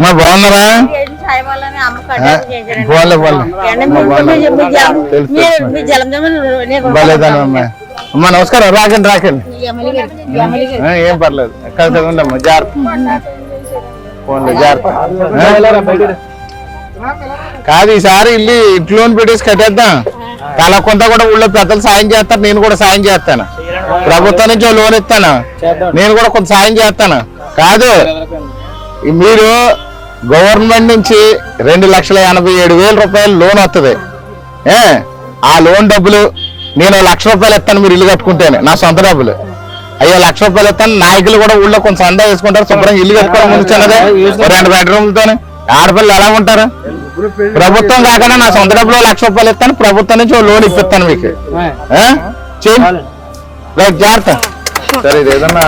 మా బాగున్నారా? వాళ్ళని అమ్మ నమస్కారం. రాకండి రాకండి. ఏం పర్లేదు. ఎక్కడ ఉండమ్మా జాగ్రత్త. ఆ? కాదు ఈసారి ఇల్లు ఇంట్లోని పెట్టేసి కట్టేద్దాం. తల కొంత కూడా ఊళ్ళో పెద్దలు సాయం చేస్తారు నేను కూడా సాయం చేస్తాను. ప్రభుత్వం నుంచి లోన్ ఇస్తాను. నేను కూడా కొంత సాయం చేస్తాను. కాదు మీరు గవర్నమెంట్ నుంచి రెండు లక్షల ఎనభై ఏడు వేల రూపాయలు లోన్ వస్తుంది ఏ? ఆ లోన్ డబ్బులు నేను లక్ష రూపాయలు ఇస్తాను మీరు ఇల్లు కట్టుకుంటేనే నా సొంత డబ్బులు. అయ్యో లక్ష రూపాయలు ఇస్తాను నాయకులు కూడా ఊళ్ళో కొంచెం సందా వేసుకుంటారు శుభ్రంగా ఇల్లు కట్టుకోవడం ముందు చిన్నదే. రెండు బెడ్రూమ్లతోనే. ఆడపిల్లలు ఎలా ఉంటారు? ప్రభుత్వం కాకుండా నా సొంత డబ్బులు లక్ష రూపాయలు ఇస్తాను ప్రభుత్వం నుంచి ఓ లోన్ ఇప్పిస్తాను మీకు? చేయండి జాగ్రత్త. సరే ఇది ఏదన్నా!